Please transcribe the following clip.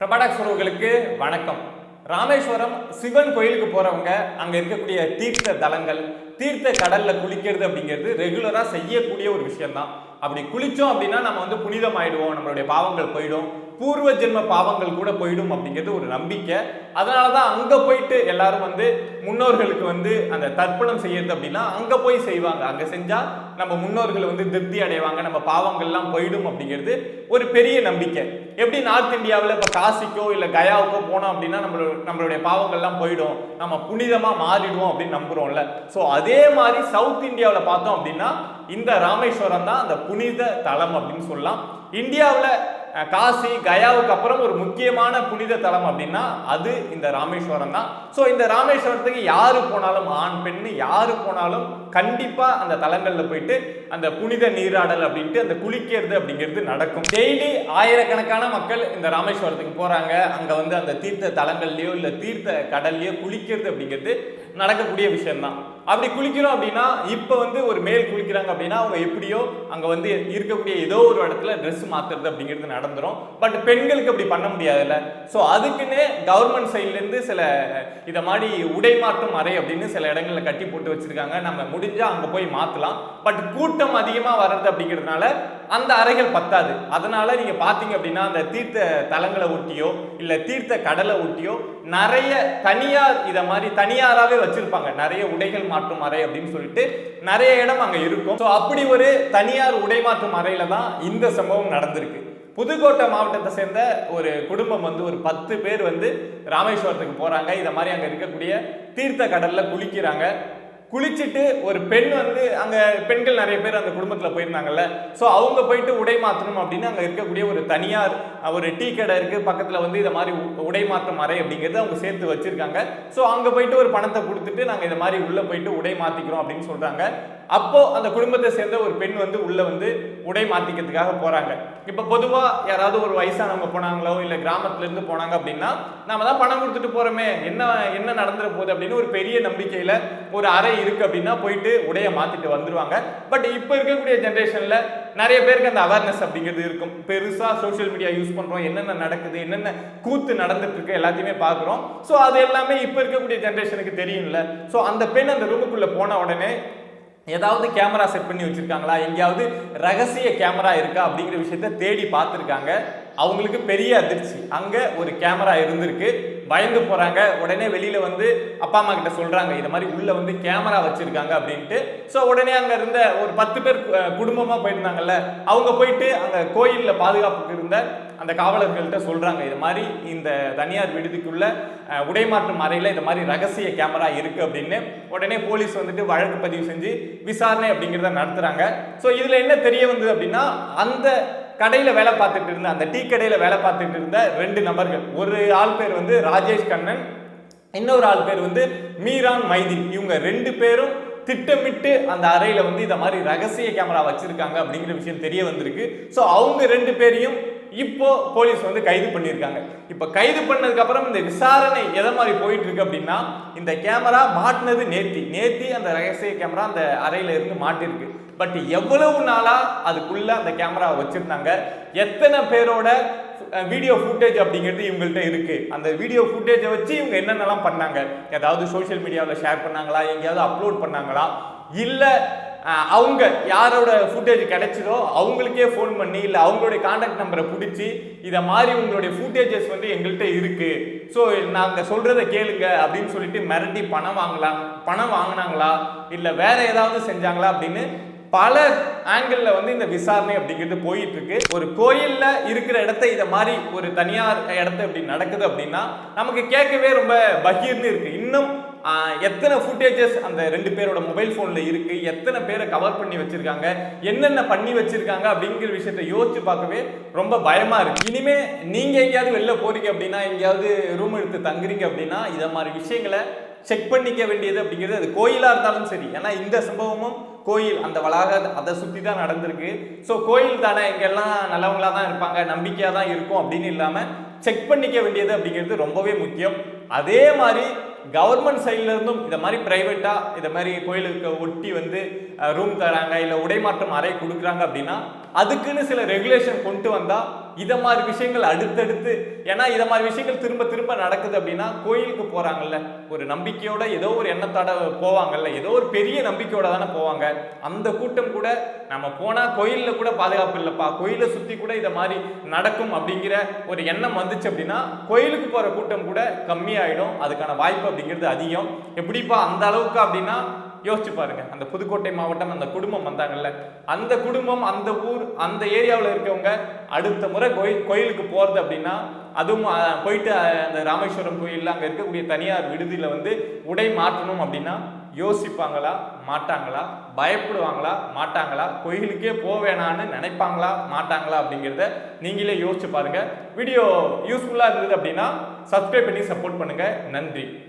பிரபாடாக்ஸ் உறவுகளுக்கு வணக்கம். ராமேஸ்வரம் சிவன் கோயிலுக்கு போகிறவங்க அங்கே இருக்கக்கூடிய தீர்த்த தலங்கள் தீர்த்த கடலில் குளிக்கிறது அப்படிங்கிறது ரெகுலராக செய்யக்கூடிய ஒரு விஷயம்தான். அப்படி குளித்தோம் அப்படின்னா நம்ம வந்து புனிதம் ஆயிடுவோம் நம்மளுடைய பாவங்கள் போயிடும் பூர்வ ஜென்ம பாவங்கள் கூட போயிடும் அப்படிங்கிறது ஒரு நம்பிக்கை. அதனால தான் அங்கே போயிட்டு எல்லாரும் வந்து முன்னோர்களுக்கு வந்து அந்த தர்ப்பணம் செய்யறது அப்படின்னா அங்கே போய் செய்வாங்க. அங்கே செஞ்சால் நம்ம முன்னோர்கள் வந்து திருப்தி அடைவாங்க நம்ம பாவங்கள்லாம் போயிடும் அப்படிங்கிறது ஒரு பெரிய நம்பிக்கை. எப்படி நார்த் இந்தியாவில் இப்போ காசிக்கோ இல்லை கயாவுக்கோ போனோம் அப்படின்னா நம்மளோட நம்மளுடைய பாவங்கள்லாம் போயிடும். நம்ம புனிதமாக மாறிடுவோம் அப்படின்னு நம்புகிறோம்ல ஸோ அதே மாதிரி சவுத் இந்தியாவில் பார்த்தோம் அப்படின்னா இந்த ராமேஸ்வரம் தான் அந்த புனித தலம் அப்படின்னு சொல்லலாம். இந்தியாவில் காசி கயாவுக்கு அப்புறம் ஒரு முக்கியமான புனித தலம் அப்படின்னா அது இந்த ராமேஸ்வரம் தான். ஸோ இந்த ராமேஸ்வரத்துக்கு யார் போனாலும் ஆண் பெண் யார் போனாலும் கண்டிப்பாக அந்த தலங்களில் போயிட்டு அந்த புனித நீராடல் அப்படின்ட்டு அந்த குளிக்கிறது அப்படிங்கிறது நடக்கும். டெய்லி ஆயிரக்கணக்கான மக்கள் இந்த ராமேஸ்வரத்துக்கு போகிறாங்க அங்கே வந்து அந்த தீர்த்த தலங்கள்லையோ இல்லை தீர்த்த கடல்லையோ குளிக்கிறது அப்படிங்கிறது நடக்கக்கூடிய விஷயம்தான். அப்படி குளிக்கிறோம் அப்படின்னா இப்போ வந்து ஒரு மேல் குளிக்கிறாங்க அப்படின்னா அவங்க எப்படியோ அங்க வந்து இருக்கக்கூடிய ஏதோ ஒரு இடத்துல ட்ரெஸ் மாத்துறது அப்படிங்கிறது நடந்துரும். பட் பெண்களுக்கு அப்படி பண்ண முடியாதுல்ல. ஸோ அதுக்குன்னு கவர்மெண்ட் சைட்லேருந்து சில இதை மாதிரி உடை மாற்றும் அறை அப்படின்னு சில இடங்களில் கட்டி போட்டு வச்சிருக்காங்க. நம்ம முடிஞ்சா அங்க போய் மாத்தலாம். பட் கூட்டம் அதிகமா வர்றது அப்படிங்கிறதுனால அந்த அறைகள் பத்தாது. அதனால நீங்க பாத்தீங்க அப்படின்னா அந்த தீர்த்த தலங்களை ஒட்டியோ இல்ல தீர்த்த கடலை ஒட்டியோ நிறைய தனியார் இதை மாதிரி தனியாராகவே வச்சிருப்பாங்க. நிறைய உடைகள் மாற்றும் அறை அப்படின்னு சொல்லிட்டு நிறைய இடம் அங்க இருக்கும். ஸோ அப்படி ஒரு தனியார் உடை மாற்றும் அறையில தான் இந்த சம்பவம் நடந்திருக்கு. புதுக்கோட்டை மாவட்டத்தை சேர்ந்த ஒரு குடும்பம் வந்து ஒரு பத்து பேர் வந்து ராமேஸ்வரத்துக்கு போறாங்க. இதை மாதிரி அங்க இருக்கக்கூடிய தீர்த்த கடல்ல குளிக்கிறாங்க. குளிச்சுட்டு ஒரு பெண் வந்து அங்கே பெண்கள் நிறைய பேர் அந்த குடும்பத்தில் போயிருந்தாங்கல்ல. ஸோ அவங்க போயிட்டு உடை மாற்றணும் அப்படின்னு அங்கே இருக்கக்கூடிய ஒரு தனியார் ஒரு டீ கடை இருக்குது பக்கத்தில் வந்து இதை மாதிரி உ- உடை மாற்றம் அறை அப்படிங்கிறது அவங்க சேர்த்து வச்சுருக்காங்க. ஸோ அங்கே போயிட்டு ஒரு பணத்தை கொடுத்துட்டு நாங்கள் இதை மாதிரி உள்ளே போயிட்டு உடை மாற்றிக்கிறோம் அப்படின்னு சொல்கிறாங்க அப்போது அந்த குடும்பத்தை சேர்ந்த ஒரு பெண் வந்து உள்ளே வந்து உடை மாத்திக்கிறதுக்காக போகிறாங்க இப்போ பொதுவாக யாராவது ஒரு வயசானவங்க போனாங்களோ இல்லை கிராமத்துலேருந்து போனாங்க அப்படின்னா நாம தான் பணம் கொடுத்துட்டு போகிறோமே என்ன என்ன நடந்துட போகுது அப்படின்னு ஒரு பெரிய நம்பிக்கையில் ஒரு அறை இருக்குது அப்படின்னா போயிட்டு உடையை மாற்றிட்டு வந்துடுவாங்க பட் இப்போ இருக்கக்கூடிய ஜென்ரேஷனில் நிறைய பேருக்கு அந்த அவேர்னஸ் அப்படிங்கிறது இருக்கும். பெருசாக சோஷியல் மீடியா யூஸ் பண்றோம் என்னென்ன நடக்குது என்னென்ன கூத்து நடந்துட்டு இருக்கு எல்லாத்தையுமே பார்க்குறோம். ஸோ அது எல்லாமே இப்போ இருக்கக்கூடிய ஜென்ரேஷனுக்கு தெரியும்ல. ஸோ அந்த பெண் அந்த ரூமுக்குள்ளே போன உடனே ஏதாவது கேமரா செட் பண்ணி வச்சிருக்காங்களா? எங்கேயாவது ரகசிய கேமரா இருக்கா? அப்படிங்கிற விஷயத்த தேடி பார்த்துருக்காங்க. அவங்களுக்கு பெரிய அதிர்ச்சி. அங்கே ஒரு கேமரா இருந்திருக்கு. பயந்து போறாங்க. உடனே வெளியில வந்து அப்பா அம்மா கிட்ட சொல்றாங்க இது மாதிரி உள்ள வந்து கேமரா வச்சிருக்காங்க அப்படின்ட்டு. ஸோ உடனே அங்க இருந்த ஒரு பத்து பேர் குடும்பமாக குடும்பமா போயிருந்தாங்கல்ல அவங்க போயிட்டு அங்கே கோயிலில் பாதுகாப்புக்கு இருந்த அந்த காவலர்கள்ட்ட சொல்றாங்க இது மாதிரி இந்த தனியார் விடுதிக்குள்ள அஹ், அறையில் இந்த மாதிரி ரகசிய கேமரா இருக்கு அப்படின்னு. உடனே போலீஸ் வந்துட்டு வழக்கு பதிவு செஞ்சு விசாரணை அப்படிங்கிறத நடத்துறாங்க. ஸோ இதுல என்ன தெரிய வந்தது அப்படின்னா அந்த கடையில் வேலை பார்த்துட்டு இருந்த அந்த டீ கடையில் வேலை பார்த்துட்டு இருந்த ரெண்டு நபர்கள். ஒரு ஆள் பேர் வந்து ராஜேஷ் கண்ணன் இன்னொரு ஆள் பேர் வந்து மீரான் மைதீன் இவங்க ரெண்டு பேரும் திட்டமிட்டு அந்த அறையில் வந்து இதை மாதிரி ரகசிய கேமரா வச்சுருக்காங்க அப்படிங்கிற விஷயம் தெரிய வந்திருக்கு. ஸோ அவங்க ரெண்டு பேரையும் இப்போ போலீஸ் வந்து கைது பண்ணியிருக்காங்க. இப்போ கைது பண்ணதுக்கு அப்புறம் இந்த விசாரணை எதை மாதிரி போயிட்டு இருக்கு அப்படின்னா இந்த கேமரா மாட்டினது நேத்தி. நேத்தி அந்த ரகசிய கேமரா அந்த அறையில இருந்து மாட்டிருக்கு. பட் எவ்வளவு நாளா அதுக்குள்ள அந்த கேமரா வச்சிருந்தாங்க? எத்தனை பேரோட வீடியோ ஃபுட்டேஜ் அப்படிங்கிறது இவங்கள்ட்ட இருக்கு. அந்த வீடியோ ஃபுட்டேஜை வச்சு இவங்க என்னென்னலாம் பண்ணாங்க? ஏதாவது சோஷியல் மீடியாவில் ஷேர் பண்ணாங்களா? எங்கேயாவது அப்லோட் பண்ணாங்களா? இல்லை அவங்க யாரோட ஃபுட்டேஜ் கிடைச்சதோ அவங்களுக்கே ஃபோன் பண்ணி இல்லை அவங்களுடைய காண்டாக்ட் நம்பரை பிடிச்சி இதை மாதிரி உங்களுடைய ஃபுட்டேஜஸ் வந்து எங்கள்கிட்ட இருக்குது ஸோ நாங்கள் சொல்கிறத கேளுங்க அப்படின்னு சொல்லிட்டு மிரட்டி பணம் வாங்கலாம் பணம் வாங்கினாங்களா? இல்லை வேற ஏதாவது செஞ்சாங்களா அப்படின்னு பல ஆங்கிளில் வந்து இந்த விசாரணை அப்படிங்கிறது போயிட்டு இருக்கு. ஒரு கோயிலில் இருக்கிற இடத்த இதை மாதிரி ஒரு தனியார் இடத்த இப்படி நடக்குது அப்படின்னா நமக்கு கேட்கவே ரொம்ப பகீர்னு இருக்கு. இன்னும் எத்தனை ஃபுட்டேஜஸ் அந்த ரெண்டு பேரோட மொபைல் ஃபோனில் இருக்கு? எத்தனை பேரை கவர் பண்ணி வச்சிருக்காங்க? என்னென்ன பண்ணி வச்சிருக்காங்க? அப்படிங்கிற விஷயத்தை யோசிச்சு பார்க்கவே ரொம்ப பயமா இருக்கு. இனிமே நீங்க எங்கேயாவது வெளில போறீங்க அப்படின்னா எங்கேயாவது ரூம் எடுத்து தங்குறீங்க அப்படின்னா இதை மாதிரி விஷயங்களை செக் பண்ணிக்க வேண்டியது அப்படிங்கிறது அது கோயிலாக இருந்தாலும் சரி. ஏன்னா இந்த சம்பவமும் கோயில் அந்த வளாக அதை சுற்றி தான் நடந்திருக்கு. ஸோ கோயில் தானே இங்கெல்லாம் நல்லவங்களா தான் இருப்பாங்க நம்பிக்கையாக தான் இருக்கும் அப்படின்னு இல்லாமல் செக் பண்ணிக்க வேண்டியது அப்படிங்கிறது ரொம்பவே முக்கியம். அதே மாதிரி கவர்மெண்ட் சைட்லேருந்தும் இதை மாதிரி ப்ரைவேட்டாக இதை மாதிரி கோயிலுக்கு ஒட்டி வந்து ரூம் தராங்க இல்லை உடைமாற்றம் அறை கொடுக்குறாங்க அப்படின்னா அதுக்குன்னு சில ரெகுலேஷன் கொண்டு வந்தால் இதை மாதிரி விஷயங்கள் அடுத்தடுத்து ஏன்னா இதை மாதிரி விஷயங்கள் திரும்ப திரும்ப நடக்குது அப்படின்னா கோயிலுக்கு போகிறாங்கல்ல ஒரு நம்பிக்கையோட ஏதோ ஒரு எண்ணத்தோட போவாங்கல்ல ஏதோ ஒரு பெரிய நம்பிக்கையோட தானே போவாங்க. அந்த கூட்டம் கூட நம்ம போனால் கோயிலில் கூட பாதுகாப்பு இல்லைப்பா கோயிலை சுற்றி கூட இதை மாதிரி நடக்கும் அப்படிங்கிற ஒரு எண்ணம் வந்துச்சு அப்படின்னா கோயிலுக்கு போகிற கூட்டம் கூட கம்மியாயிடும். அதுக்கான வாய்ப்பு அப்படிங்கிறது அதிகம். எப்படிப்பா அந்த அளவுக்கு அப்படின்னா யோசிச்சு பாருங்க. அந்த புதுக்கோட்டை மாவட்டம் அந்த குடும்பம் வந்தாங்கல்ல அந்த குடும்பம் அந்த ஊர் அந்த ஏரியாவில் இருக்கவங்க அடுத்த முறை கோயில் கோயிலுக்கு போகிறது அப்படின்னா அதுவும் போயிட்டு அந்த ராமேஸ்வரம் கோயிலில் அங்கே இருக்கக்கூடிய தனியார் விடுதியில் வந்து உடை மாற்றணும் அப்படின்னா யோசிப்பாங்களா? மாட்டாங்களா? பயப்படுவாங்களா? மாட்டாங்களா? கோயிலுக்கே போக வேணான்னு நினைப்பாங்களா? மாட்டாங்களா? அப்படிங்கிறத நீங்களே யோசிச்சு பாருங்க. வீடியோ யூஸ்ஃபுல்லாக இருந்தது அப்படின்னா சப்ஸ்கிரைப் பண்ணி சப்போர்ட் பண்ணுங்க. நன்றி.